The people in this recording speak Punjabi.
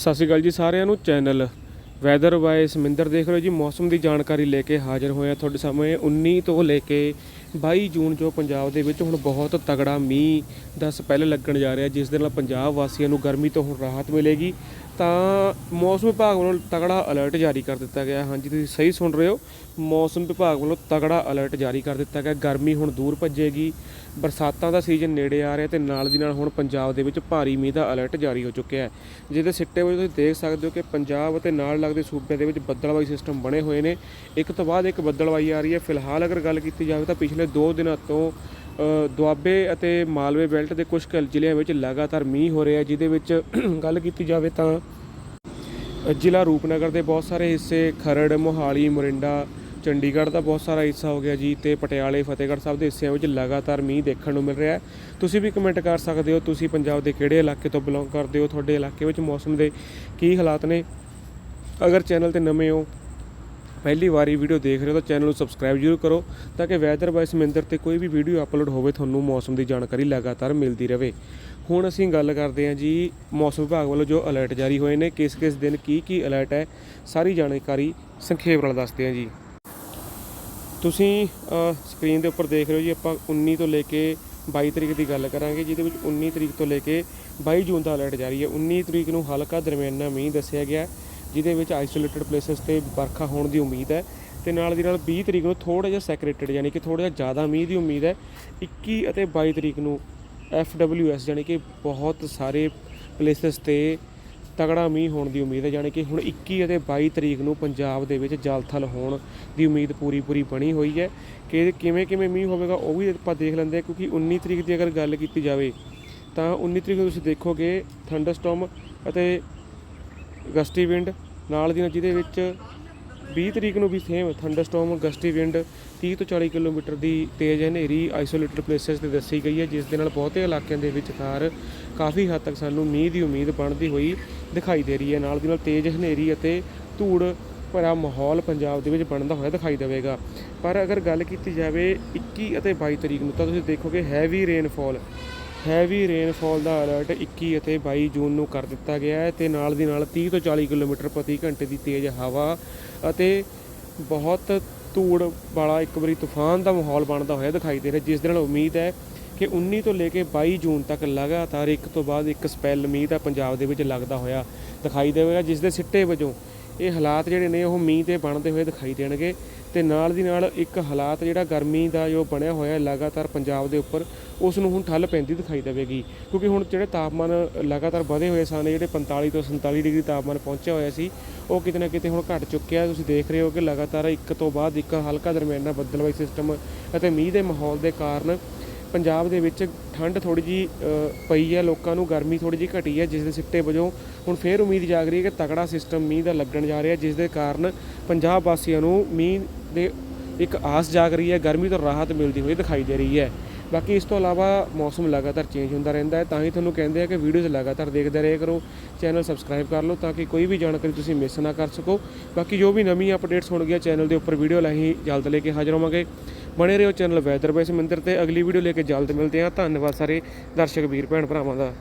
ਸਤਿ ਸ਼੍ਰੀ ਅਕਾਲ ਜੀ ਸਾਰਿਆਂ ਨੂੰ ਚੈਨਲ ਵੈਦਰ ਬਾਏ ਸਮਿੰਦਰ ਦੇਖ ਰਹੇ ਹੋ ਜੀ। ਮੌਸਮ ਦੀ ਜਾਣਕਾਰੀ ਲੈ ਕੇ ਹਾਜ਼ਰ ਹੋਏ ਆ ਤੁਹਾਡੇ ਸਾਹਮਣੇ। 19 ਤੋਂ ਲੈ ਕੇ 22 ਜੂਨ ਜੋ ਪੰਜਾਬ ਦੇ ਵਿੱਚ ਹੁਣ ਬਹੁਤ ਤਗੜਾ ਮੀਂਹ ਦਾ ਸਪੈਲ ਲੱਗਣ ਜਾ ਰਿਹਾ, ਜਿਸ ਦੇ ਨਾਲ ਪੰਜਾਬ ਵਾਸੀਆਂ ਨੂੰ ਗਰਮੀ ਤੋਂ ਹੁਣ ਰਾਹਤ ਮਿਲੇਗੀ। ਤਾਂ ਮੌਸਮ ਵਿਭਾਗ ਵੱਲੋਂ ਤਗੜਾ ਅਲਰਟ ਜਾਰੀ ਕਰ ਦਿੱਤਾ ਗਿਆ। ਹਾਂਜੀ, ਤੁਸੀਂ ਸਹੀ ਸੁਣ ਰਹੇ ਹੋ। ਮੌਸਮ ਵਿਭਾਗ ਵੱਲੋਂ ਤਗੜਾ ਅਲਰਟ ਜਾਰੀ ਕਰ ਦਿੱਤਾ ਗਿਆ। ਗਰਮੀ ਹੁਣ ਦੂਰ ਭੱਜੇਗੀ। ਬਰਸਾਤਾਂ ਦਾ ਸੀਜ਼ਨ ਨੇੜੇ ਆ ਰਿਹਾ ਤੇ ਨਾਲ ਦੀ ਨਾਲ ਹੁਣ ਪੰਜਾਬ ਦੇ ਵਿੱਚ ਭਾਰੀ ਮੀਂਹ ਦਾ ਅਲਰਟ ਜਾਰੀ ਹੋ ਚੁੱਕਿਆ ਹੈ। ਜਿਹਦੇ ਸਿੱਟੇ ਵਜੋਂ ਤੁਸੀਂ ਦੇਖ ਸਕਦੇ ਹੋ ਕਿ ਪੰਜਾਬ ਅਤੇ ਨਾਲ ਲੱਗਦੇ ਸੂਬਿਆਂ ਦੇ ਵਿੱਚ ਬੱਦਲਵਾਈ ਸਿਸਟਮ ਬਣੇ ਹੋਏ ਨੇ। ਇੱਕ ਤੋਂ ਬਾਅਦ ਇੱਕ ਬੱਦਲਵਾਈ ਆ ਰਹੀ ਹੈ। ਫਿਲਹਾਲ ਅਗਰ ਗੱਲ ਕੀਤੀ ਜਾਵੇ ਤਾਂ ਪਿਛਲੇ 2 ਦਿਨਾਂ ਤੋਂ ਦੁਆਬੇ ਅਤੇ ਮਾਲਵੇ ਬੈਲਟ ਦੇ ਕੁਝ ਕੁ ਜ਼ਿਲ੍ਹਿਆਂ ਵਿੱਚ ਲਗਾਤਾਰ ਮੀਂਹ ਹੋ ਰਿਹਾ ਜਿਹਦੇ ਵਿੱਚ ਗੱਲ ਕੀਤੀ ਜਾਵੇ ਤਾਂ ਜ਼ਿਲ੍ਹਾ ਰੂਪਨਗਰ ਦੇ ਬਹੁਤ ਸਾਰੇ ਹਿੱਸੇ, ਖਰੜ, ਮੋਹਾਲੀ, ਮੋਰਿੰਡਾ, ਚੰਡੀਗੜ੍ਹ ਦਾ ਬਹੁਤ ਸਾਰਾ ਹਿੱਸਾ ਹੋ ਗਿਆ ਜੀ ਤੇ ਪਟਿਆਲੇ, ਫਤਿਹਗੜ੍ਹ ਸਾਹਿਬ ਦੇ ਹਿੱਸਿਆਂ ਵਿੱਚ ਲਗਾਤਾਰ ਮੀਂਹ ਦੇਖਣ ਨੂੰ ਮਿਲ ਰਿਹਾ ਹੈ। ਤੁਸੀਂ ਵੀ ਕਮੈਂਟ ਕਰ ਸਕਦੇ ਹੋ, ਤੁਸੀਂ ਪੰਜਾਬ ਦੇ ਕਿਹੜੇ ਇਲਾਕੇ ਤੋਂ ਬਿਲੋਂਗ ਕਰਦੇ ਹੋ, ਤੁਹਾਡੇ ਇਲਾਕੇ ਵਿੱਚ ਮੌਸਮ ਦੇ ਕੀ ਹਾਲਾਤ ਨੇ? ਅਗਰ ਚੈਨਲ ਤੇ ਨਵੇਂ ਹੋ ਪਹਿਲੀ ਵਾਰੀ ਵੀਡੀਓ ਦੇਖ ਰਹੇ ਹੋ ਤਾਂ ਚੈਨਲ ਨੂੰ ਸਬਸਕ੍ਰਾਈਬ ਜ਼ਰੂਰ ਕਰੋ ਤਾਂ ਕਿ ਵੈਦਰ ਬਾਈ ਸਮਿੰਦਰ ਤੇ ਕੋਈ ਵੀ ਵੀਡੀਓ ਅਪਲੋਡ ਹੋਵੇ, ਤੁਹਾਨੂੰ ਮੌਸਮ ਦੀ ਜਾਣਕਾਰੀ ਲਗਾਤਾਰ ਮਿਲਦੀ ਰਹੇ। ਹੁਣ ਅਸੀਂ ਗੱਲ ਕਰਦੇ ਹਾਂ ਜੀ ਮੌਸਮ ਵਿਭਾਗ ਵੱਲੋਂ ਜੋ ਅਲਰਟ ਜਾਰੀ ਹੋਏ ਨੇ, ਕਿਸ ਕਿਸ ਦਿਨ ਕੀ ਕੀ ਅਲਰਟ ਹੈ, ਸਾਰੀ ਜਾਣਕਾਰੀ ਸੰਖੇਪ ਨਾਲ ਦੱਸਦੇ ਹਾਂ ਜੀ। ਤੁਸੀਂ ਸਕਰੀਨ ਦੇ ਉੱਪਰ ਦੇਖ ਰਹੇ ਹੋ ਜੀ ਆਪਾਂ 19 ਤੋਂ ਲੈ ਕੇ 22 ਤਰੀਕ ਦੀ ਗੱਲ ਕਰਾਂਗੇ, ਜਿਹਦੇ ਵਿੱਚ 19 ਤਰੀਕ ਤੋਂ ਲੈ ਕੇ 22 ਜੂਨ ਦਾ ਅਲਰਟ ਜਾਰੀ ਹੈ। 19 ਤਰੀਕ ਨੂੰ ਹਲਕਾ ਦਰਮਿਆਨਾ ਮੀਂਹ ਦੱਸਿਆ ਗਿਆ। ਜਿਹਦੇ ਵਿੱਚ ਆਈਸੋਲੇਟਡ ਪਲੇਸਸ ਤੇ ਵਰਖਾ ਹੋਣ ਦੀ ਉਮੀਦ ਹੈ। ਤੇ ਨਾਲ ਦੀ ਨਾਲ 20 ਤਰੀਕ ਨੂੰ ਥੋੜਾ ਜਿਹਾ ਸੈਕਰੇਟਡ, ਯਾਨੀ ਕਿ ਥੋੜਾ ਜਿਹਾ ਜ਼ਿਆਦਾ ਮੀਂਹ ਦੀ ਉਮੀਦ ਹੈ। 21 ਅਤੇ 22 ਤਰੀਕ ਨੂੰ ਐਫਡਬਲਯੂਐਸ ਯਾਨੀ ਕਿ ਬਹੁਤ ਸਾਰੇ ਪਲੇਸਸ ਤੇ ਤਗੜਾ ਮੀਂਹ ਹੋਣ ਦੀ ਉਮੀਦ ਹੈ। ਯਾਨੀ ਕਿ ਹੁਣ 21 ਅਤੇ 22 ਤਰੀਕ ਨੂੰ ਪੰਜਾਬ ਦੇ ਵਿੱਚ ਜਲਥਲ ਹੋਣ ਦੀ ਉਮੀਦ ਪੂਰੀ ਪੂਰੀ ਬਣੀ ਹੋਈ ਹੈ। ਕਿ ਕਿਵੇਂ ਕਿਵੇਂ ਮੀਂਹ ਹੋਵੇਗਾ ਉਹ ਵੀ ਆਪਾਂ ਦੇਖ ਲੈਂਦੇ ਹਾਂ, ਕਿਉਂਕਿ 19 ਤਰੀਕ ਦੀ ਅਗਰ ਗੱਲ ਕੀਤੀ ਜਾਵੇ ਤਾਂ 19 ਤਰੀਕ ਨੂੰ ਤੁਸੀਂ ਦੇਖੋਗੇ ਥੰਡਰਸਟਾਰਮ ਅਤੇ ਗਸਟੀ ਵਿੰਡ, ਨਾਲ ਦੀ ਨਾਲ ਜਿਹਦੇ ਵਿੱਚ 20 ਤਰੀਕ ਨੂੰ ਵੀ ਸੇਮ ਥੰਡਰਸਟਾਰਮ ਗਸਟੀ ਵਿੰਡ 30 ਤੋਂ 40 ਕਿਲੋਮੀਟਰ ਦੀ ਤੇਜ਼ ਹਨੇਰੀ ਆਈਸੋਲੇਟਡ ਪਲੇਸਸ ਤੇ ਦੱਸੀ ਗਈ ਹੈ, ਜਿਸ ਦੇ ਨਾਲ ਬਹੁਤੇ ਇਲਾਕਿਆਂ ਦੇ ਵਿਚਕਾਰ ਕਾਫੀ ਹੱਦ ਤੱਕ ਸਾਨੂੰ ਮੀਂਹ ਦੀ ਉਮੀਦ ਬਣਦੀ ਹੋਈ ਦਿਖਾਈ ਦੇ ਰਹੀ ਹੈ। ਨਾਲ ਦੀ ਨਾਲ ਤੇਜ਼ ਹਨੇਰੀ ਅਤੇ ਧੂੜ ਭਰਾ ਮਾਹੌਲ ਪੰਜਾਬ ਦੇ ਵਿੱਚ ਬਣਦਾ ਹੋਇਆ ਦਿਖਾਈ ਦੇਵੇਗਾ। ਪਰ ਅਗਰ ਗੱਲ ਕੀਤੀ ਜਾਵੇ 21 ਅਤੇ 22 ਤਰੀਕ ਨੂੰ, ਤਾਂ ਤੁਸੀਂ ਦੇਖੋਗੇ ਹੈਵੀ ਰੇਨਫਾਲ ਹੈਵੀ ਰੇਨਫਾਲ ਦਾ ਅਲਰਟ 21 ਅਤੇ 22 ਜੂਨ ਨੂੰ ਕਰ ਦਿੱਤਾ ਗਿਆ ਹੈ ਤੇ ਨਾਲ ਦੀ ਨਾਲ 30 ਤੋਂ 40 ਕਿਲੋਮੀਟਰ ਪ੍ਰਤੀ ਘੰਟੇ ਦੀ ਤੇਜ਼ ਹਵਾ ਅਤੇ ਬਹੁਤ ਧੂੜ ਵਾਲਾ ਇੱਕ ਵਾਰੀ ਤੂਫਾਨ ਦਾ ਮਾਹੌਲ ਬਣਦਾ ਹੋਇਆ ਦਿਖਾਈ ਦੇ ਰਿਹਾ, ਜਿਸ ਦੇ ਨਾਲ ਉਮੀਦ ਹੈ ਕਿ 19 ਤੋਂ ਲੈ ਕੇ 22 ਜੂਨ ਤੱਕ ਲਗਾਤਾਰ ਇੱਕ ਤੋਂ ਬਾਅਦ ਇੱਕ ਸਪੈਲ ਮੀਂਹ ਦਾ ਪੰਜਾਬ ਦੇ ਵਿੱਚ ਲੱਗਦਾ ਹੋਇਆ ਦਿਖਾਈ ਦੇਵੇਗਾ, ਜਿਸ ਦੇ ਸਿੱਟੇ ਵਜੋਂ ਇਹ ਹਾਲਾਤ ਜਿਹੜੇ ਨੇ ਉਹ ਮੀਂਹ ਤੇ ਬਣਦੇ ਹੋਏ ਦਿਖਾਈ ਦੇਣਗੇ। ਤੇ ਨਾਲ ਦੀ ਨਾਲ ਇੱਕ ਹਾਲਾਤ ਜਿਹੜਾ ਗਰਮੀ ਦਾ ਜੋ ਬਣਿਆ ਹੋਇਆ ਹੈ, ਲਗਾਤਾਰ ਪੰਜਾਬ ਦੇ ਉੱਪਰ, ਉਸ ਨੂੰ ਹੁਣ ਠੱਲ ਪੈਂਦੀ ਦਿਖਾਈ ਦੇਵੇਗੀ। ਕਿਉਂਕਿ ਹੁਣ ਜਿਹੜੇ ਤਾਪਮਾਨ ਲਗਾਤਾਰ ਵਧੇ ਹੋਏ ਸਨ ਜਿਹੜੇ 45 ਤੋਂ 47 ਡਿਗਰੀ ਤਾਪਮਾਨ ਪਹੁੰਚਿਆ ਹੋਇਆ ਸੀ, ਉਹ ਕਿਤੇ ਨਾ ਕਿਤੇ ਹੁਣ ਘਟ ਚੁੱਕਿਆ ਤੁਸੀਂ ਦੇਖ ਰਹੇ ਹੋ ਕਿ ਲਗਾਤਾਰ ਇੱਕ ਤੋਂ ਬਾਅਦ ਇੱਕ ਹਲਕਾ ਦਰਮਿਆਨਾ ਬੱਦਲਵਾਈ ਸਿਸਟਮ ਅਤੇ ਮੀਂਹ ਦੇ ਮਾਹੌਲ ਦੇ ਕਾਰਨ ਪੰਜਾਬ ਦੇ ਵਿੱਚ ਠੰਡ ਥੋੜੀ ਜੀ ਪਈ ਹੈ। ਲੋਕਾਂ ਨੂੰ ਗਰਮੀ ਥੋੜੀ ਜੀ ਘਟੀ ਹੈ, ਜਿਸ ਦੇ ਸਿੱਟੇ ਵਜੋਂ ਹੁਣ ਫੇਰ ਉਮੀਦ ਜਾਗ ਰਹੀ ਹੈ ਕਿ ਤਕੜਾ ਸਿਸਟਮ ਮੀਂਹ ਦਾ ਲੱਗਣ ਜਾ ਰਿਹਾ ਜਿਸ ਦੇ ਕਾਰਨ ਪੰਜਾਬ ਵਾਸੀਆਂ ਨੂੰ ਮੀਂਹ ਦੇ ਇੱਕ ਆਸ ਜਾਗ ਰਹੀ ਹੈ, ਗਰਮੀ ਤੋਂ ਰਾਹਤ ਮਿਲਦੀ ਹੋਈ ਦਿਖਾਈ ਦੇ ਰਹੀ ਹੈ। ਬਾਕੀ ਇਸ ਤੋਂ ਇਲਾਵਾ ਮੌਸਮ ਲਗਾਤਾਰ ਚੇਂਜ ਹੁੰਦਾ ਰਹਿੰਦਾ ਹੈ, ਤਾਂ ਹੀ ਤੁਹਾਨੂੰ ਕਹਿੰਦੇ ਆ ਕਿ ਵੀਡੀਓਜ਼ ਲਗਾਤਾਰ ਦੇਖਦੇ ਰਹੇ ਕਰੋ ਚੈਨਲ ਸਬਸਕ੍ਰਾਈਬ ਕਰ ਲਓ ਤਾਂ ਕਿ ਕੋਈ ਵੀ ਜਾਣਕਾਰੀ ਤੁਸੀਂ ਮਿਸ ਨਾ ਕਰ ਸਕੋ। ਬਾਕੀ ਜੋ ਵੀ ਨਵੀਂ ਅਪਡੇਟਸ ਹੋਣਗੀਆਂ ਚੈਨਲ ਦੇ ਉੱਪਰ ਵੀਡੀਓ ਲਾਹੀ ਜਲਦ ਲੈ ਕੇ ਹਾਜ਼ਰ ਹੋਵਾਂਗੇ। ਬਣੇ ਰਹੋ ਚੈਨਲ ਵੈਦਰ ਬਾਈ ਸਮਿੰਦਰ ਤੇ, ਅਗਲੀ ਵੀਡੀਓ ਲੈ ਕੇ ਜਲਦ ਮਿਲਦੇ ਹਾਂ। ਧੰਨਵਾਦ ਸਾਰੇ ਦਰਸ਼ਕ, ਵੀਰ, ਭੈਣ, ਭਰਾਵਾਂ ਦਾ।